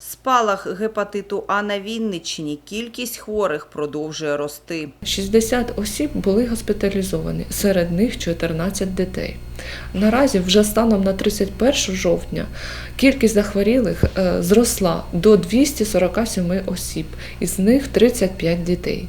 Спалах гепатиту А на Вінниччині. Кількість хворих продовжує рости. 60 осіб були госпіталізовані, серед них 14 дітей. Наразі, вже станом на 31 жовтня, кількість захворілих е, зросла до 247 осіб, із них 35 дітей.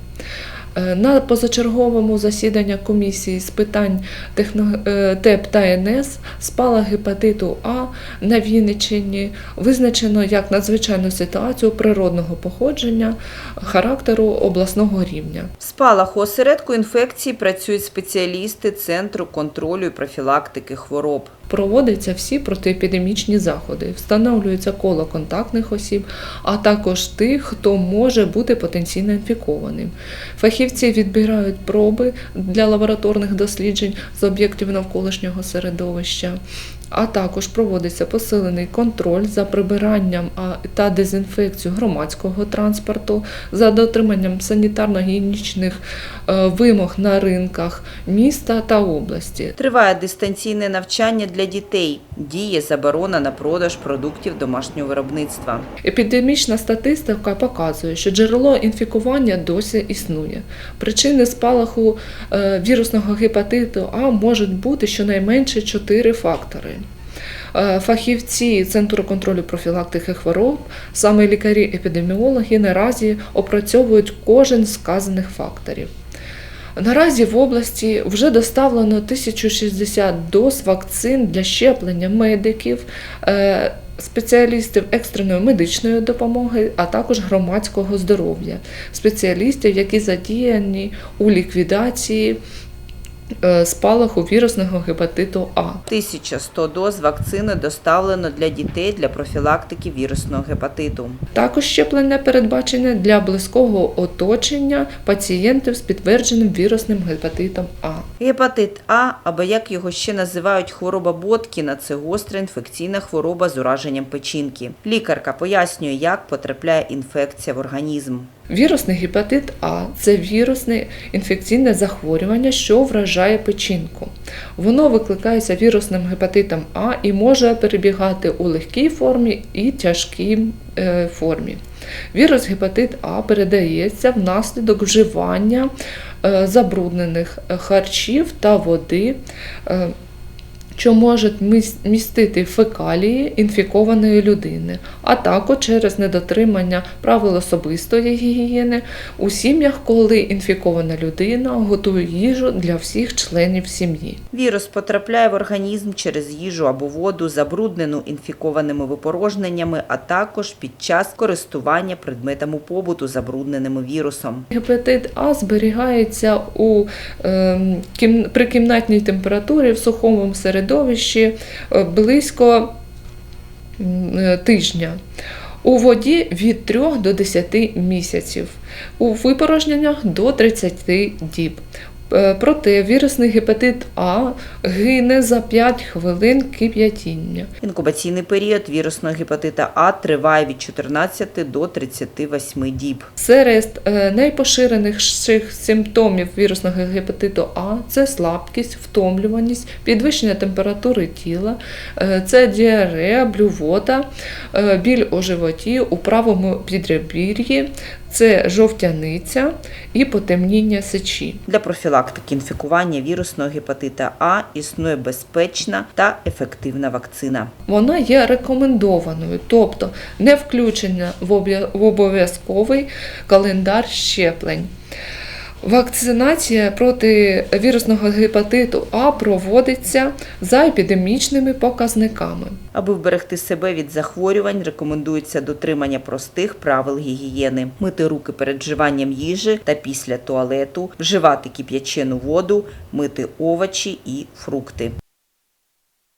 Е, На позачерговому засіданні комісії з питань е, ТЕП та НС спала гепатиту А на Вінниччині визначено як надзвичайну ситуацію природного походження характеру обласного рівня. В спалах осередку інфекції працюють спеціалісти Центру контролю і профілактики хвороб. Проводяться всі протиепідемічні заходи, встановлюється коло контактних осіб, а також тих, хто може бути потенційно інфікованим. Фахівці відбирають проби для лабораторних досліджень з об'єктів навколишнього середовища. А також проводиться посилений контроль за прибиранням та дезінфекцією громадського транспорту, за дотриманням санітарно-гігієнічних е, вимог на ринках міста та області. Триває дистанційне навчання для дітей. Діє заборона на продаж продуктів домашнього виробництва. Епідемічна статистика показує, що джерело інфікування досі існує. Причини спалаху е, вірусного гепатиту А можуть бути щонайменше чотири фактори. Е, Фахівці Центру контролю профілактики хвороб, саме лікарі-епідеміологи, наразі опрацьовують кожен з сказаних факторів. Наразі в області вже доставлено 1060 доз вакцин для щеплення медиків, е, спеціалістів екстреної медичної допомоги, а також громадського здоров'я, спеціалістів, які задіяні у ліквідації спалаху вірусного гепатиту А. 1100 доз вакцини доставлено для дітей для профілактики вірусного гепатиту. Також щеплення передбачене для близького оточення пацієнтів з підтвердженим вірусним гепатитом А. Гепатит А, або як його ще називають хвороба Боткіна, це гостра інфекційна хвороба з ураженням печінки. Лікарка пояснює, як потрапляє інфекція в організм. Вірусний гепатит А це вірусне інфекційне захворювання, що вражає печінку. Воно викликається вірусним гепатитом А і може перебігати у легкій формі і тяжкій е, формі. Вірус гепатит А передається внаслідок вживання забруднених е, харчів та води. Е, що можуть містити фекалії інфікованої людини, а також через недотримання правил особистої гігієни у сім'ях, коли інфікована людина готує їжу для всіх членів сім'ї. Вірус потрапляє в організм через їжу або воду, забруднену інфікованими випорожненнями, а також під час користування предметами побуту, забрудненими вірусом. Гепатит А зберігається у кім, при кімнатній температурі в сухому середовищі е, близько е, тижня. У воді від 3 до 10 місяців, у випорожненнях до 30 діб. Е, Проте вірусний гепатит А гине за 5 хвилин кип'ятіння. Інкубаційний період вірусного гепатита А триває від 14 до 38 діб. Серед е, найпоширеніших симптомів вірусного гепатиту А це слабкість, втомлюваність, підвищення температури тіла, е, це діарея, блювота, біль у животі, у правому підребір'ї, це жовтяниця і потемніння сечі. Для профілактики інфікування вірусного гепатита А існує безпечна та ефективна вакцина. Вона є рекомендованою, тобто не включення в обя- в обов'язковий календар щеплень. Вакцинація проти вірусного гепатиту А проводиться за епідемічними показниками. Аби вберегти себе від захворювань, рекомендується дотримання простих правил гігієни: мити руки перед вживанням їжі та після туалету, вживати кип'ячену воду, мити овочі і фрукти.